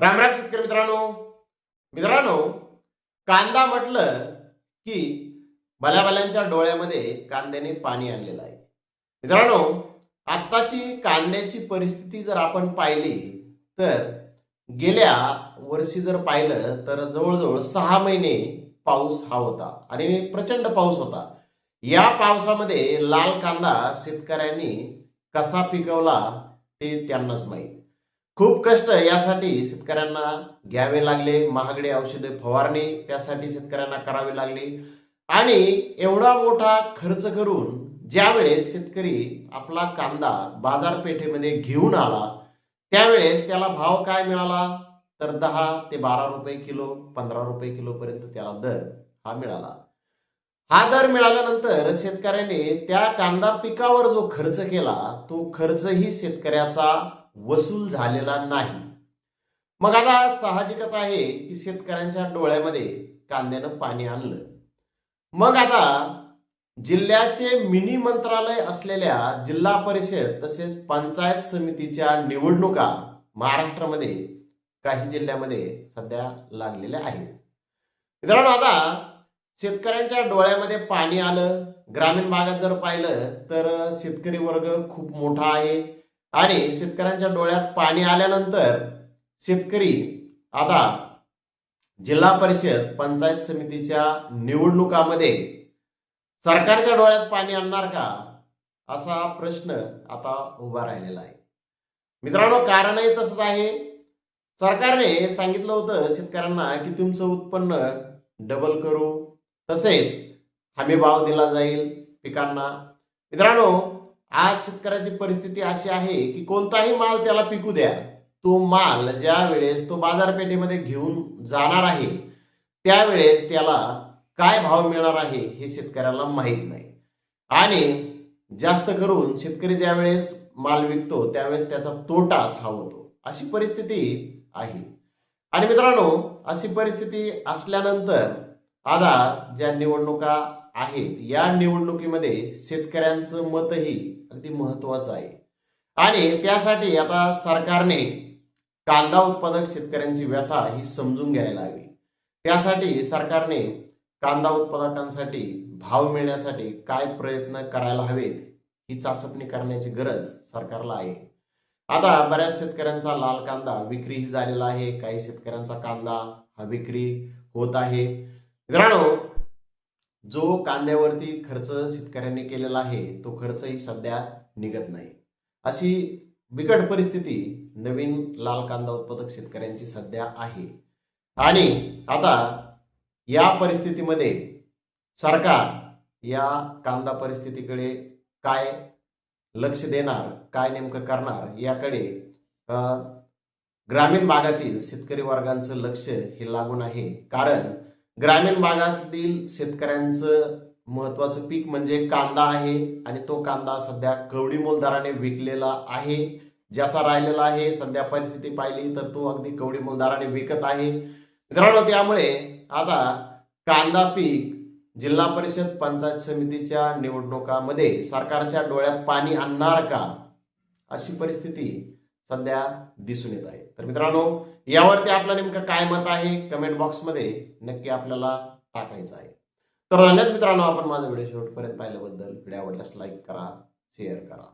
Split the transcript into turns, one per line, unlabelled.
राम राम शेतकरी मित्रांनो. मित्रांनो कांदा म्हटलं की भल्याभल्यांच्या डोळ्यामध्ये कांद्याने पाणी आणलेलं आहे. मित्रांनो आत्ताची कांद्याची परिस्थिती जर आपण पाहिली तर गेल्या वर्षी जर पाहिलं तर जवळजवळ सहा महिने पाऊस हा होता आणि प्रचंड पाऊस होता. या पावसामध्ये लाल कांदा शेतकऱ्यांनी कसा पिकवला ते त्यांनाच माहीत. खूप कष्ट यासाठी शेतकऱ्यांना घ्यावे लागले. महागडे औषधे फवारणी त्यासाठी शेतकऱ्यांना करावी लागली. आणि एवढा मोठा खर्च करून ज्यावेळेस शेतकरी आपला कांदा बाजारपेठेमध्ये घेऊन आला त्यावेळेस त्याला भाव काय मिळाला? तर दहा ते बारा रुपये किलो पंधरा रुपये किलो पर्यंत त्याला दर हा मिळाला. हा दर मिळाल्यानंतर शेतकऱ्याने त्या कांदा पिकावर जो खर्च केला तो खर्चही शेतकऱ्याचा वसूल झालेला नाही. मग आता साहजिकच आहे की शेतकऱ्यांच्या डोळ्यामध्ये कांद्यानं पाणी आणलं. मग आता जिल्ह्याचे मिनी मंत्रालय असलेल्या जिल्हा परिषद तसेच पंचायत समितीच्या निवडणुका महाराष्ट्रामध्ये काही जिल्ह्यामध्ये सध्या लागलेल्या आहेत. मित्रांनो आता शेतकऱ्यांच्या डोळ्यामध्ये पाणी आलं ग्रामीण भागात जर पाहिलं तर शेतकरी वर्ग खूप मोठा आहे. आणि शेतकऱ्यांच्या डोळ्यात पाणी आल्यानंतर शेतकरी आता जिल्हा परिषद पंचायत समितीच्या निवडणुकामध्ये सरकारच्या डोळ्यात पाणी आणणार का? असा प्रश्न आता उभा राहिलेला आहे. मित्रांनो कारणही तसंच आहे. सरकारने सांगितलं होतं शेतकऱ्यांना की तुमचं उत्पन्न डबल करू. तसेच हमी भाव दिला जाईल पिकांना. मित्रांनो आज शेतकऱ्याची परिस्थिती अशी आहे की कोणताही माल त्याला पिकू द्या. तो माल ज्या वेळेस तो बाजारपेठेमध्ये घेऊन जाणार आहे त्यावेळेस त्याला काय भाव मिळणार आहे हे शेतकऱ्याला माहीत नाही. आणि जास्त करून शेतकरी ज्या वेळेस माल विकतो त्यावेळेस त्याचा तोटाच हा होतो. अशी परिस्थिती आहे. आणि मित्रांनो अशी परिस्थिती असल्यानंतर आता ज्या निवडणुका आहेत. या निवडणुकीमध्ये शेतकऱ्यांचं मतही अगदी महत्वाचं आहे. आणि त्यासाठी आता सरकारने कांदा उत्पादक शेतकऱ्यांची व्यथा ही समजून घ्यायला हवी. त्यासाठी सरकारने कांदा उत्पादकांसाठी भाव मिळण्यासाठी काय प्रयत्न करायला हवेत ही चाचपणी करण्याची गरज सरकारला आहे. आता बऱ्याच शेतकऱ्यांचा लाल कांदा विक्रीही झालेला आहे. काही शेतकऱ्यांचा कांदा हा विक्री होत आहे. मित्रांनो जो कांद्यावरती खर्च शेतकऱ्यांनी केलेला आहे तो खर्चही सध्या निघत नाही. अशी बिकट परिस्थिती नवीन लाल कांदा उत्पादक शेतकऱ्यांची सध्या आहे. आणि आता या परिस्थितीमध्ये सरकार या कांदा परिस्थितीकडे काय लक्ष देणार काय नेमकं करणार याकडे ग्रामीण भागातील शेतकरी वर्गांचं लक्ष हे लागून आहे. कारण ग्रामीण भागातील शेतकऱ्यांचं महत्वाचं पीक म्हणजे कांदा आहे आणि तो कांदा सध्या कवडी मोल दराने विकलेला आहे. ज्याचा राहिलेला आहे सध्या परिस्थिती पाहिली तर तो अगदी कवडी मोल दराने विकत आहे. मित्रांनो त्यामुळे आता कांदा पीक जिल्हा परिषद पंचायत समितीच्या निवडणुकामध्ये सरकारच्या डोळ्यात पाणी आणणार का? अशी परिस्थिती सध्या दिसून येत आहे. तर मित्रांनो यावरती आपलं नेमकं काय मत आहे? कमेंट बॉक्समध्ये नक्की आपल्याला टाकायचं आहे. तर धन्यवाद मित्रांनो आपण माझा व्हिडिओ शेवटपर्यंत पाहिल्याबद्दल. व्हिडिओ आवडल्यास लाईक करा शेअर करा.